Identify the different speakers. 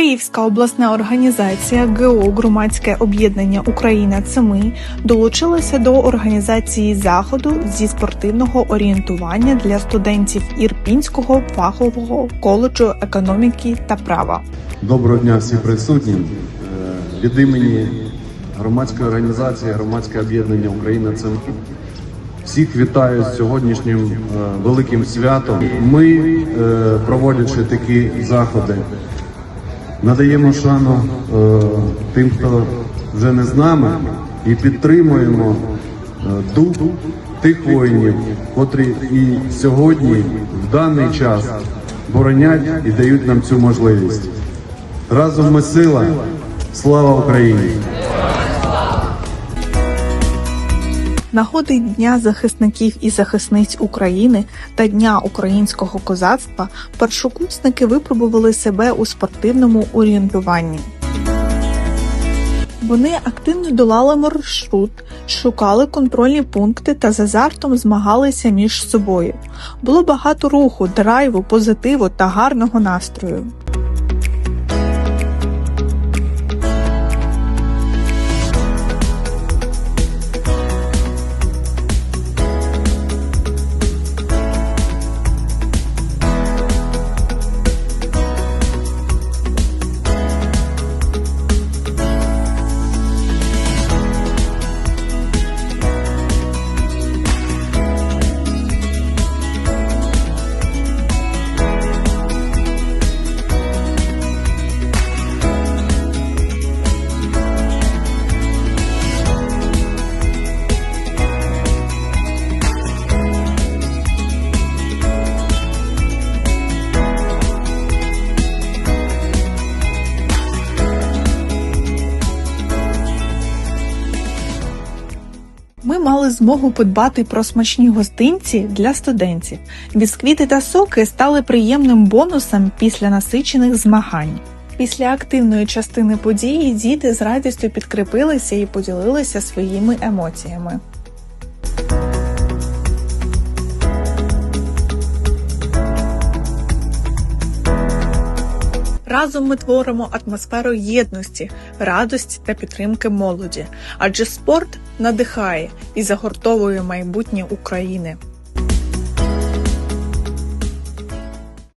Speaker 1: Київська обласна організація ГО Громадське об'єднання Україна це долучилася до організації заходу зі спортивного орієнтування для студентів Ірпінського фахового коледжу економіки та права.
Speaker 2: Доброго дня всім присутнім. Е, Від імені громадської організації Громадське об'єднання Україна це всіх вітаю з сьогоднішнім е, великим святом. Ми, е, проводячи такі заходи, надаємо шану е, тим, хто вже не з нами, і підтримуємо е, дух тих воїнів, котрі і сьогодні, в даний час, боронять і дають нам цю можливість. Разом ми сила. Слава Україні!
Speaker 1: Нагоди Дня захисників і захисниць України та Дня українського козацтва першокурсники випробували себе у спортивному орієнтуванні. Вони активно долали маршрут, шукали контрольні пункти та з азартом змагалися між собою. Було багато руху, драйву, позитиву та гарного настрою. Мали змогу подбати про смачні гостинці для студентів. Бісквіти та соки стали приємним бонусом після насичених змагань. Після активної частини події діти з радістю підкріпилися і поділилися своїми емоціями. Разом ми творимо атмосферу єдності, радості та підтримки молоді, адже спорт надихає і загортовує майбутнє України.